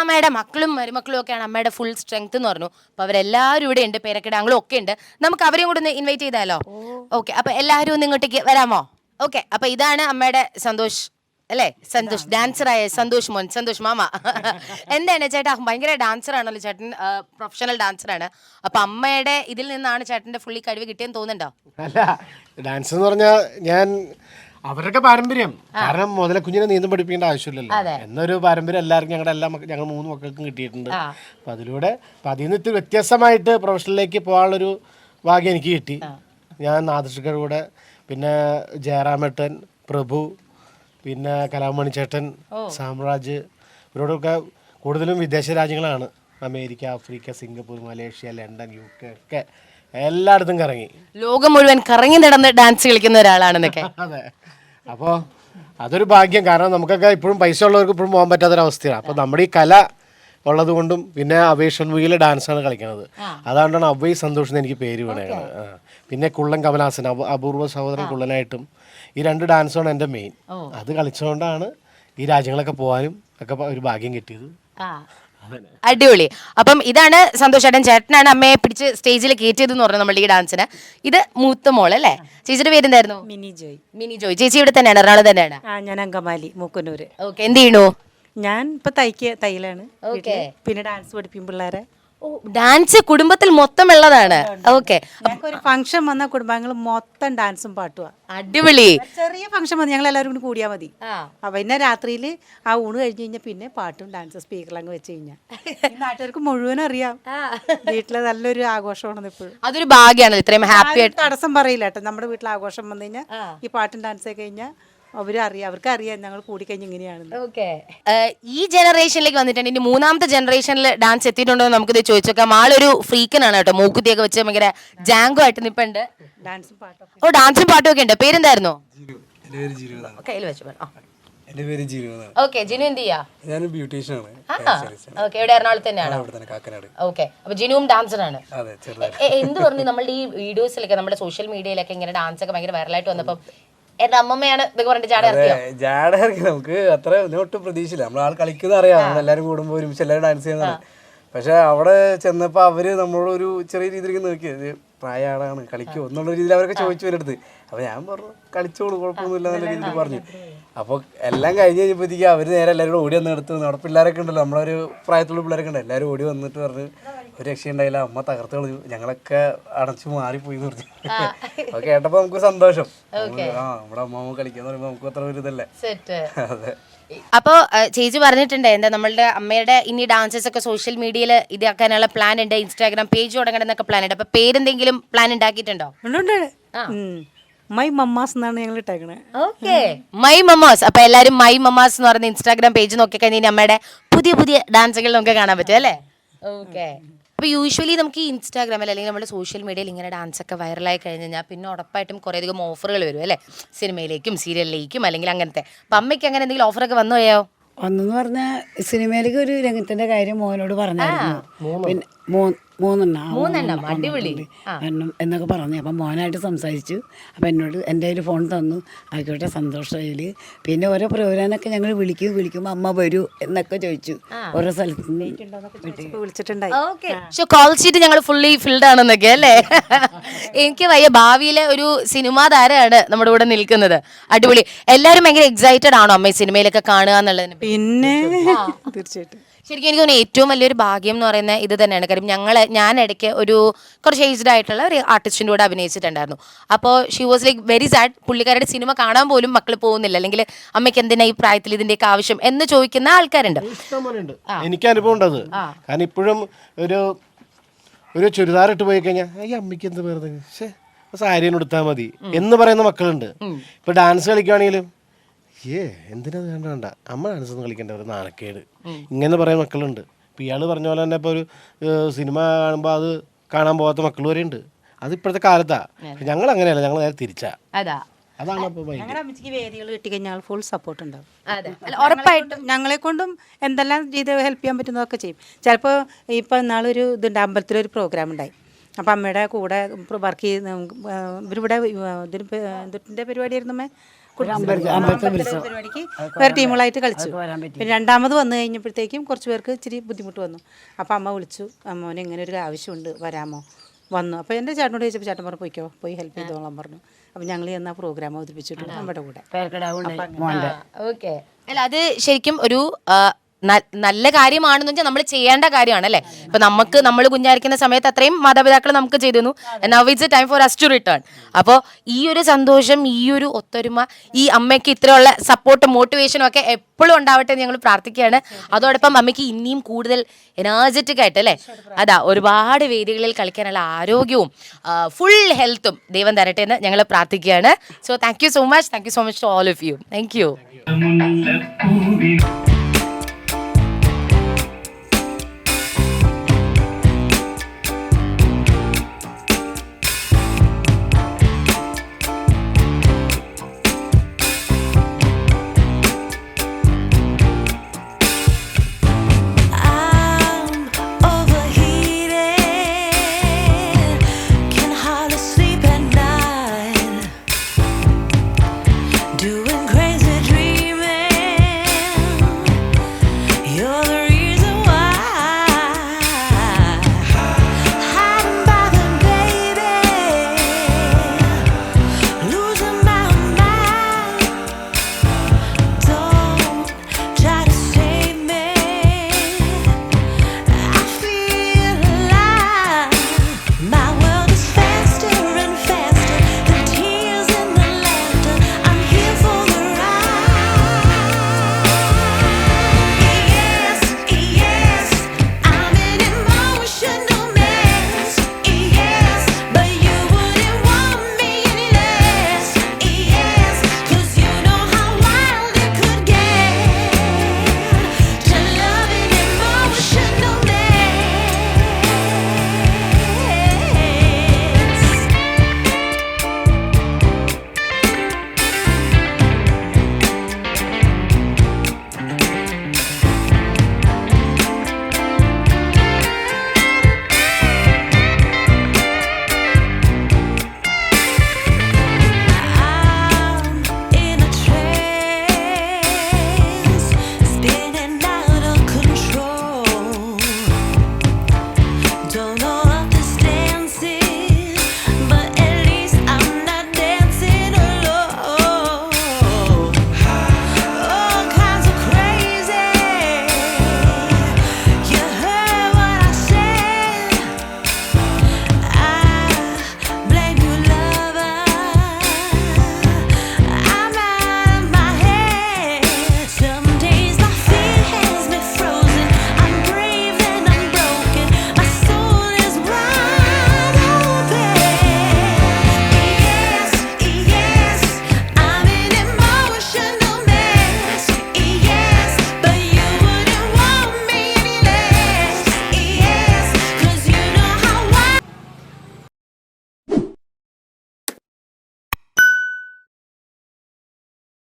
അമ്മയുടെ മക്കളും മരുമക്കളും ഒക്കെയാണ് അമ്മയുടെ ഫുൾ സ്ട്രെങ്ത് എന്ന് പറഞ്ഞു. അപ്പൊ അവരെല്ലാവരും ഇവിടെ ഉണ്ട് പേരക്കിടാങ്ങളും ഒക്കെ ഉണ്ട്. നമുക്ക് അവരെയും കൂടെ ഒന്ന് ഇൻവൈറ്റ് ചെയ്താലോ? ഓക്കെ അപ്പൊ എല്ലാവരും ഒന്ന് ഇങ്ങോട്ടേക്ക് വരാമോ? ഓക്കെ അപ്പൊ ഇതാണ് അമ്മയുടെ സന്തോഷ് അല്ലേ? സന്തോഷ് ഡാൻസർ ആയ സന്തോഷ് മോൻ സന്തോഷ് മാമ. എന്താണ് ചേട്ടാ? ഭയങ്കര ഡാൻസർ ആണല്ലോ ചേട്ടൻ പ്രൊഫഷണൽ ഡാൻസർ ആണ്. അപ്പൊ അമ്മയുടെ ഇതിൽ നിന്നാണ് ചേട്ടന്റെ ഫുള്ളി കഴിവ് കിട്ടിയെന്ന് തോന്നുന്നുണ്ടോ? അല്ല ഡാൻസ് എന്ന് പറഞ്ഞാൽ ഞാൻ അവരുടെ പാരമ്പര്യം. കാരണം മുതലെ കുഞ്ഞിനെ നീന്തം പഠിപ്പിക്കേണ്ട ആവശ്യമില്ലല്ലോ. എന്നൊരു പാരമ്പര്യം എല്ലാവർക്കും ഞങ്ങളുടെ എല്ലാ ഞങ്ങൾ മൂന്ന് മക്കൾക്കും കിട്ടിയിട്ടുണ്ട്. അപ്പൊ അതിലൂടെ അപ്പൊ അതിൽ നിന്ന് വ്യത്യസ്തമായിട്ട് പ്രൊഫഷനിലേക്ക് പോകാനുള്ളൊരു ഭാഗ്യം എനിക്ക് കിട്ടി. ഞാൻ നാദൃഷികളുടെ കൂടെ പിന്നെ ജയറാമേട്ടൻ പ്രഭു പിന്നെ കലാമണി ചേട്ടൻ സാമ്രാജ് ഇവരോടൊക്കെ കൂടുതലും വിദേശ രാജ്യങ്ങളാണ്. America Africa Singapore Malaysia London U K ഒക്കെ എല്ലായിടത്തും കറങ്ങി. ലോകം മുഴുവൻ കറങ്ങി നടന്ന് ഡാൻസ് കളിക്കുന്ന ഒരാളാണെന്നൊക്കെ. അതെ. അപ്പോ അതൊരു ഭാഗ്യം. കാരണം നമുക്കൊക്കെ ഇപ്പോഴും പൈസ ഉള്ളവർക്ക് ഇപ്പോഴും പോകാൻ പറ്റാത്തൊരവസ്ഥയാണ്. അപ്പോൾ നമ്മുടെ ഈ കല ഉള്ളത് കൊണ്ടും പിന്നെ അവേഷൻ വീൽ ഡാൻസാണ് കളിക്കുന്നത്. അതുകൊണ്ടാണ് അവൈ സന്തോഷം എന്ന് എനിക്ക് പേര് വേണേക്കുന്നത് പിന്നെ കുള്ളൻ കമലാസൻ അപൂ- അപൂർവ സഹോദരൻ കുള്ളനായിട്ടും ഈ രണ്ട് ഡാൻസാണ് എന്റെ മെയിൻ അത് കളിച്ചുകൊണ്ടാണ് ഈ രാജ്യങ്ങളൊക്കെ പോകാനും ഒക്കെ ഒരു ഭാഗ്യം കിട്ടിയത്. അടിപൊളി. അപ്പം ഇതാണ് സന്തോഷ് ചേട്ടൻ. ചേട്ടനാണ് അമ്മയെ പിടിച്ച് സ്റ്റേജിൽ കയറ്റിയത് എന്ന് പറഞ്ഞു നമ്മുടെ ഈ ഡാൻസിന്. ഇത് മൂത്ത മോൾ അല്ലേ? ചേച്ചിയുടെ പേര് എന്തായിരുന്നു മിനി ജോയ്. മിനി ജോയ്. ചേച്ചി ഇവിടെ തന്നെയാണ് എറണാകുളം തന്നെയാണ്. ആ ഞാൻ അങ്കമാലി മൂക്കന്നൂര്. ഓക്കെ എന്ത് ചെയ്യണു? ഞാൻ ഇപ്പൊ തയ്ക്ക് തയ്യലാണ്. ഓക്കേ. പിന്നെ ഡാൻസ് പഠിപ്പിക്കും പിള്ളേരെ. ഡാൻസ് കുടുംബത്തിൽ മൊത്തം ഉള്ളതാണ് ഓക്കെ ഒരു ഫംഗ്ഷൻ വന്ന കുടുംബങ്ങൾ മൊത്തം ഡാൻസും പാട്ടുവാ. അടിപൊളി. ചെറിയ ഫംഗ്ഷൻ മതി ഞങ്ങൾ എല്ലാവരും കൂടി കൂടിയാൽ മതി. അപ്പൊ പിന്നെ രാത്രിയിൽ ആ ഊണ് കഴിഞ്ഞ് കഴിഞ്ഞാൽ പിന്നെ പാട്ടും ഡാൻസ് സ്പീക്കറിലങ്ങ് വെച്ച് കഴിഞ്ഞാൽ നാട്ടുകാർക്ക് മുഴുവൻ അറിയാം. വീട്ടിലെ നല്ലൊരു ആഘോഷമാണ് ഇപ്പോഴും അതൊരു ഭാഗ്യമാണല്ലോ ഇത്രയും ഹാപ്പി ആയിട്ട്. തടസ്സം പറയില്ല കേട്ടോ. നമ്മുടെ വീട്ടിൽ ആഘോഷം വന്നു കഴിഞ്ഞാൽ ഈ പാട്ടും ഡാൻസ് ഒക്കെ കഴിഞ്ഞാൽ അവരും അറിയാം അവർക്ക് അറിയാം ഞങ്ങൾ കൂടിക്കഴിഞ്ഞ് ഇങ്ങനെയാണെന്ന്. ഓക്കെ ഈ ജനറേഷനിലേക്ക് വന്നിട്ടുണ്ട്. ഇനി മൂന്നാമത്തെ ജനറേഷനിൽ ഡാൻസ് എത്തിയിട്ടുണ്ടോ എന്ന് നമുക്കിത് ചോദിച്ചു നോക്കാം ആളൊരു ഫ്രീക്കനാണ് കേട്ടോ. മൂക്കുത്തിയൊക്കെ വെച്ച് ഭയങ്കര ജാങ്കോ ആയിട്ട് നിപ്പുണ്ട്. ഡാൻസും പാട്ടും ഓ ഡാൻസും പാട്ടും ഒക്കെ ഉണ്ട്. പേരെന്തായിരുന്നു? എന്റെ പേര് ജിനു എന്നാണ് കയ്യിൽ വെച്ച് എന്റെ പേര് ജിനു എന്നാണ്. ഓക്കെ ജിനു എന്ത് ചെയ്യാ? ഞാൻ ബ്യൂട്ടീഷ്യനാണ് ഓക്കെ ഇവിടെ എറണാകുളത്ത് തന്നെയാണോ? അവിടെ തന്നെ കാക്കനാട്. ഓക്കെ അപ്പൊ ജിനുവും ഡാൻസറാണ് അതെ എ- എന്ത് പറഞ്ഞു? നമ്മുടെ ഈ വീഡിയോസിലൊക്കെ നമ്മുടെ സോഷ്യൽ മീഡിയയിലൊക്കെ ഇങ്ങനെ ഡാൻസ് ഒക്കെ ഭയങ്കര വൈറലായിട്ട് വന്നപ്പം എന്റെ അമ്മമ്മയാണ് ഇതൊക്കെ പറഞ്ഞിട്ട് ജാട ഇറക്കി. നമുക്ക് അത്ര ഒട്ടും പ്രതീക്ഷയില്ല. നമ്മളാൾ കളിക്കുന്ന അറിയാം. നമ്മൾ എല്ലാവരും കൂടുമ്പോൾ ഒരുമിച്ച് എല്ലാവരും ഡാൻസ് ചെയ്യുന്നതാണ്. പക്ഷെ അവിടെ ചെന്നപ്പോൾ അവർ നമ്മളോട് ഒരു ചെറിയ രീതിയിലേക്ക് നോക്കി. ഇത് പ്രായ ആളാണ് കളിക്കുമോ എന്നുള്ള രീതിയിൽ അവരൊക്കെ ചോദിച്ചു വരടുത്ത് അപ്പോൾ ഞാൻ പറഞ്ഞു കളിച്ചോളൂ കുഴപ്പമൊന്നുമില്ല എന്നുള്ള രീതിയിൽ പറഞ്ഞു. അപ്പോൾ എല്ലാം കഴിഞ്ഞ് കഴിഞ്ഞപ്പോഴത്തേക്ക് അവർ നേരെ എല്ലാവരും ഓടി വന്ന് എടുത്ത് നമ്മുടെ പിള്ളേരൊക്കെ ഉണ്ടല്ലോ. നമ്മളൊരു പ്രായത്തിലുള്ള പിള്ളേരൊക്കെ ഉണ്ട് എല്ലാവരും ഓടി വന്നിട്ട് പറഞ്ഞ് ഒരു രക്ഷയുണ്ടായില്ല അമ്മ തകർത്ത് കളഞ്ഞു. ഞങ്ങളൊക്കെ അടച്ചു മാറിപ്പോയി പറഞ്ഞു. അപ്പൊ കേട്ടപ്പോൾ നമുക്ക് സന്തോഷം. ആ നമ്മുടെ അമ്മ കളിക്കാന്ന് പറയുമ്പോ നമുക്ക് അത്ര ഒരു ഇതല്ലേ? സെറ്റ്. അതെ. അപ്പോ ചേച്ചി പറഞ്ഞിട്ടുണ്ട് എന്താ നമ്മളുടെ അമ്മയുടെ ഇനി ഡാൻസസ് ഒക്കെ സോഷ്യൽ മീഡിയയിൽ ഇതാക്കാനുള്ള പ്ലാൻ ഉണ്ട്. ഇൻസ്റ്റാഗ്രാം പേജ് തുടങ്ങണം എന്നൊക്കെ പ്ലാൻ ഉണ്ട്. അപ്പൊ പേരെന്തെങ്കിലും പ്ലാൻ ഉണ്ടാക്കിയിട്ടുണ്ടോ. മൈ മമ്മാസ് എന്നാണ് ഞങ്ങൾ ഇട്ടേക്കണേ. ഓക്കെ. മൈ മമ്മാസ് അപ്പൊ എല്ലാരും മൈ മമ്മാസ് എന്ന് പറയുന്ന ഇൻസ്റ്റാഗ്രാം പേജ് നോക്കി കഴിഞ്ഞാൽ അമ്മയുടെ പുതിയ പുതിയ ഡാൻസുകൾ നമുക്ക് കാണാൻ പറ്റും അല്ലേ? ഓക്കെ. അപ്പൊ യൂഷ്വലി നമുക്ക് ഈ ഇൻസ്റ്റാഗ്രാമിൽ അല്ലെങ്കിൽ നമ്മുടെ സോഷ്യൽ മീഡിയയിൽ ഇങ്ങനെ ഡാൻസ് ഒക്കെ വൈറലായി കഴിഞ്ഞ് കഴിഞ്ഞാൽ പിന്നെ ഉറപ്പായിട്ടും കുറേ അധികം ഓഫറുകൾ വരും അല്ലേ? സിനിമയിലേക്കും സീരിയലിലേക്കും അല്ലെങ്കിൽ അങ്ങനത്തെ. അപ്പം അമ്മയ്ക്ക് അങ്ങനെ എന്തെങ്കിലും ഓഫറൊക്കെ വന്നു പോയോ? ഒന്നെന്ന് പറഞ്ഞാൽ സിനിമയിലേക്ക് ഒരു രംഗത്തിന്റെ കാര്യം മോനോട് പറഞ്ഞായിരുന്നു. പിന്നെ മൂന്നെണ്ണം. മൂന്നെണ്ണം, അടിപൊളി. എന്നൊക്കെ പറഞ്ഞു. അപ്പം മോനായിട്ട് സംസാരിച്ചു. അപ്പം എന്നോട് എന്റെ കയ്യിൽ ഫോൺ തന്നു. ആയിക്കോട്ടെ സന്തോഷമായി പിന്നെ ഓരോ പ്രോഗ്രാമൊക്കെ ഞങ്ങൾ വിളിക്കും വിളിക്കുമ്പോൾ അമ്മ വരൂ എന്നൊക്കെ ചോദിച്ചു. ഓരോ സ്ഥലത്ത് വിളിച്ചിട്ടുണ്ടായി. പക്ഷെ കോൾ ഷീറ്റ് ഞങ്ങൾ ഫുള്ളി ഫിൽഡ് ആണെന്നൊക്കെ അല്ലേ? എനിക്ക് വയ്യ ഭാവിയിലെ ഒരു സിനിമാ താരമാണ് നമ്മുടെ കൂടെ നിൽക്കുന്നത്. അടിപൊളി. എല്ലാവരും ഭയങ്കര എക്സൈറ്റഡ് ആണോ അമ്മ സിനിമയിലൊക്കെ കാണുക എന്നുള്ളതിന് പിന്നെ തീർച്ചയായിട്ടും. ശരിക്കും എനിക്ക് തോന്നുന്നു ഏറ്റവും വലിയൊരു ഭാഗ്യം എന്ന് പറയുന്നത് ഇത് തന്നെയാണ്. കാര്യം ഞങ്ങൾ ഞാൻ ഇടയ്ക്ക് ഒരു കുറച്ച് ഏജ്ഡ് ആയിട്ടുള്ള ഒരു ആർട്ടിസ്റ്റിന്റെ കൂടെ അഭിനയിച്ചിട്ടുണ്ടായിരുന്നു. അപ്പോൾ she was like very sad പുള്ളിക്കാരുടെ cinema കാണാൻ പോലും മക്കൾ പോകുന്നില്ല. അല്ലെങ്കിൽ അമ്മയ്ക്ക് എന്തിനാ ഈ പ്രായത്തിൽ ഇതിന്റെയൊക്കെ ആവശ്യം എന്ന് ചോദിക്കുന്ന ആൾക്കാരുണ്ട്. എനിക്ക് അനുഭവം ഉണ്ടത്. കാരണം ഇപ്പോഴും ഒരു ഒരു ചുരിദാർ ഇട്ട് പോയി കഴിഞ്ഞാൽ ഈ അമ്മയ്ക്ക് എന്ത് പറയുന്നത് സാരി എടുത്താൽ മതി എന്ന് പറയുന്ന മക്കളുണ്ട്. ഇപ്പൊ ഡാൻസ് കളിക്കുകയാണെങ്കിലും ഏ എന്തിനാ വേണ്ട വേണ്ട? അമ്മ ഡാൻസ് ഒന്നും കളിക്കേണ്ട ഒരു നാണക്കേട്. ഇങ്ങനെ പറയുന്ന മക്കളുണ്ട്. ഇപ്പം ഇയാൾ പറഞ്ഞ പോലെ തന്നെ ഇപ്പോൾ ഒരു സിനിമ കാണുമ്പോൾ അത് കാണാൻ പോകാത്ത മക്കൾ വരെ ഉണ്ട്. അത് ഇപ്പോഴത്തെ കാലത്താ. ഞങ്ങൾ അങ്ങനെയല്ല. ഞങ്ങൾ നേരെ തിരിച്ചാ. അതാ. അതാണ് അപ്പൊ ഭയങ്കര ഞങ്ങളുടെ അമ്മച്ചിക്ക് വേദികൾ കിട്ടിക്കഴിഞ്ഞാൽ ഫുൾ സപ്പോർട്ട് ഉണ്ടാവും. അതെ. അല്ല, ഉറപ്പായിട്ടും ഞങ്ങളെ കൊണ്ടും എന്തെല്ലാം ചെയ്ത് ഹെൽപ്പ് ചെയ്യാൻ പറ്റുന്നതൊക്കെ ചെയ്യും. ചിലപ്പോൾ ഇപ്പം നാളൊരു ഇതുണ്ട്. അമ്പലത്തിലൊരു പ്രോഗ്രാം ഉണ്ടായി. അപ്പം അമ്മയുടെ കൂടെ വർക്ക് ചെയ്ത് ഇവരിവിടെ ഇതിന് ഇതിന്റെ പരിപാടിയായിരുന്നു പരിപാടിക്ക് വേറെ ടീമുകളായിട്ട് കളിച്ചു. പിന്നെ രണ്ടാമത് വന്നു കഴിഞ്ഞപ്പോഴത്തേക്കും കുറച്ച് പേർക്ക് ഇച്ചിരി ബുദ്ധിമുട്ട് വന്നു. അപ്പോൾ അമ്മ വിളിച്ചു അമ്മോനെ ഇങ്ങനെ ഒരു ആവശ്യമുണ്ട് വരാമോ? വന്നു. അപ്പോൾ എന്റെ ചേട്ടനോട് ചോദിച്ചപ്പോൾ ചേട്ടൻ പറഞ്ഞു പോയിക്കോ പോയി ഹെൽപ്പ് ചെയ്തോളാം പറഞ്ഞു. അപ്പം ഞങ്ങൾ ചെന്ന് പ്രോഗ്രാം അവതരിപ്പിച്ചിട്ടുണ്ട് നമ്മുടെ കൂടെ. ഓക്കെ. അല്ല അത് ശരിക്കും ഒരു നല്ല കാര്യമാണെന്ന് വെച്ചാൽ നമ്മൾ ചെയ്യേണ്ട കാര്യമാണ് അല്ലേ ഇപ്പൊ നമുക്ക് നമ്മൾ കുഞ്ഞായിരിക്കുന്ന സമയത്ത് അത്രയും മാതാപിതാക്കൾ നമുക്ക് ചെയ്തിരുന്നു. Now it's a time for us to return അപ്പോൾ ഈ ഒരു സന്തോഷം ഈ ഒരു ഒത്തൊരുമ ഈ അമ്മയ്ക്ക് ഇത്രയുള്ള സപ്പോർട്ടും മോട്ടിവേഷനും ഒക്കെ എപ്പോഴും ഉണ്ടാവട്ടെ എന്ന് ഞങ്ങൾ പ്രാർത്ഥിക്കുകയാണ്. അതോടൊപ്പം അമ്മയ്ക്ക് ഇനിയും കൂടുതൽ എനർജറ്റിക് ആയിട്ട് അല്ലേ? അതാ ഒരുപാട് വേദികളിൽ കളിക്കാനുള്ള ആരോഗ്യവും ഫുൾ ഹെൽത്തും ദൈവം തരട്ടെ എന്ന് ഞങ്ങൾ പ്രാർത്ഥിക്കുകയാണ്. So thank you so much thank you so much to all of you thank you